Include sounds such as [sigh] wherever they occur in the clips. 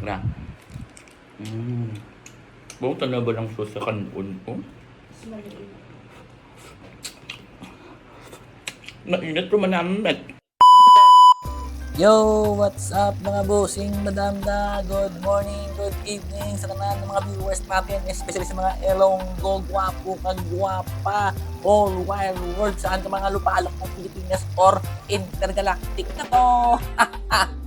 Na. Mm. Buta na ba lang so sa kanon ko? Mainit ko manamit. Yo! What's up mga bossing, madam da? Good morning, good evening sa kanan ng mga viewers natin, especially sa mga Elonggo, gwapo, kagwapa, all wild world, saan ka mga lupalok ng Pilipinas or intergalactic na to. [laughs]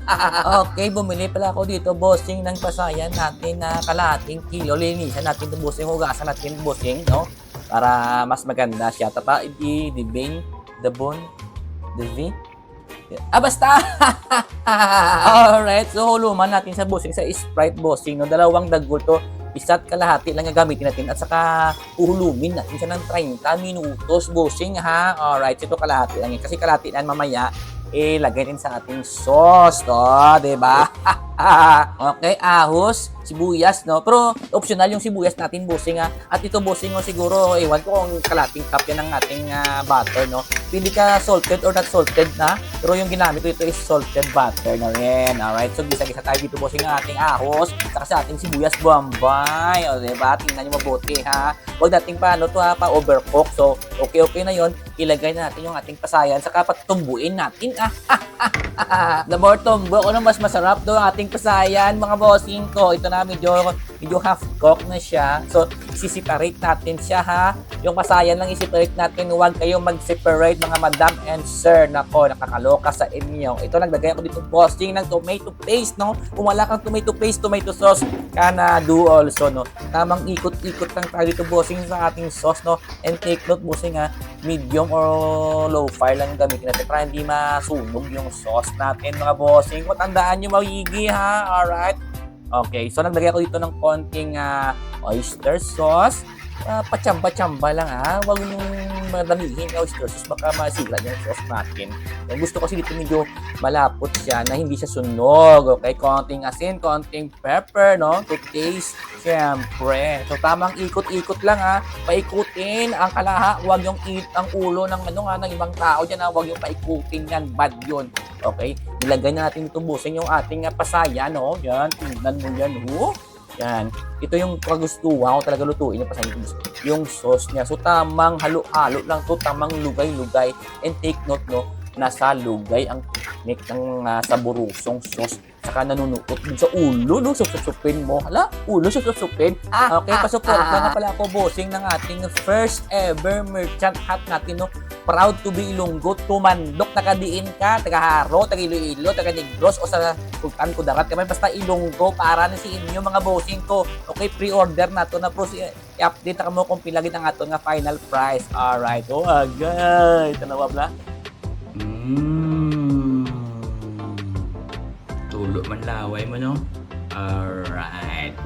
okay, bumili pala ako dito, bossing, ng pasayan natin na kalahating kilo. Linisan natin ito, bossing, hugasan natin, bossing, no? Para mas maganda siya. Tapa, di, di bing, the bone, the V, Ah, basta! [laughs] Alright, so huluman natin sa bossing sa Sprite bossing. No? Dalawang dagol to. Isa't kalahati lang ang gamitin natin at saka uhulumin natin siya ng 30 minutos bossing ha. Alright, ito kalahati lang. yan. Kasi kalahati na mamaya, eh, lagay din sa ating sauce, to, di ba? [laughs] okay, ahos, sibuyas, no? Pero optional yung sibuyas natin, bossing, ha? At ito, bossing, no, siguro, ewan ko kung kalating cup yan ng ating ah, butter, no? Pili ka salted or not salted na, pero yung ginamit ko ito is salted butter na rin. Alright, so gisa-gisa tayo dito, bossing, ang ating ahos, saka sa ating sibuyas bombay, o, di ba? Tingnan nyo mabuti, ha? Huwag nating pa, ano to, ha? Pa overcook. So, okay-okay na yon ilagay na natin yung ating pasayan, saka patumbuin natin, ah. The more tumbo, ano mas masarap do ang ating pasayan, mga bossing ko. Ito na, medyo, medyo half cooked na siya. So, sisiparate natin siya, ha? Yung pasayan lang isiparate natin. Huwag kayong mag-separate, mga madam and sir. Nako, nakakaloka sa inyo. Ito, naglagay ako dito bossing ng tomato paste, no? Kung wala kang tomato paste, tomato sauce, kana do also, no? Tamang ikot-ikot lang tayo dito, bossing, sa ating sauce, no? And take note, bossing, ha? Medium or low fire lang gamitin natin para hindi masunog yung sauce natin, mga bossing. Kung tandaan nyo, mawigi, ha? Alright? Okay, so naglagay ako dito ng konting ah, oyster sauce. Uh, pachamba-chamba lang ha. Huwag nyung madamihin yung oyster sauce. Baka masira yung sauce natin. Yung gusto ko kasi dito medyo malapot siya na hindi siya sunog. Okay, konting asin, konting pepper, no? To taste, syempre. So, tamang ikot-ikot lang ha. Paikutin ang kalaha. Huwag yung eat ang ulo ng ano nga ng ibang tao dyan ha. Huwag yung paikutin yan. Bad yun. Okay? Nilagay na natin ito busin yung ating uh, pasaya, no? Yan, tingnan mo yan, oh. Yan. Ito yung kagustuhan ko talaga lutuin yung pasaya. Yung sauce niya. So, tamang halo-halo lang to. Tamang lugay-lugay. And take note, no? Nasa lugay ang technique ng uh, saburusong sauce saka nanunuot dun sa ulo, no? Susupin mo. Hala, ulo susupin. Okay, pasupport na nga pala ako, bossing, ng ating first ever merchant hat natin, no? Proud to be Ilonggo, tumandok, tagadiin ka, taga-haro, taga-iloilo, taga-negros, o sa sultan ko darat kamay, basta Ilonggo, para na si inyo, mga bossing ko. Okay, pre-order na to na pro i-update na mo kung pilagin ang ato nga final price. Alright, oh, agay. Na ba, Mmm. Tulo man laway mo, no? Alright.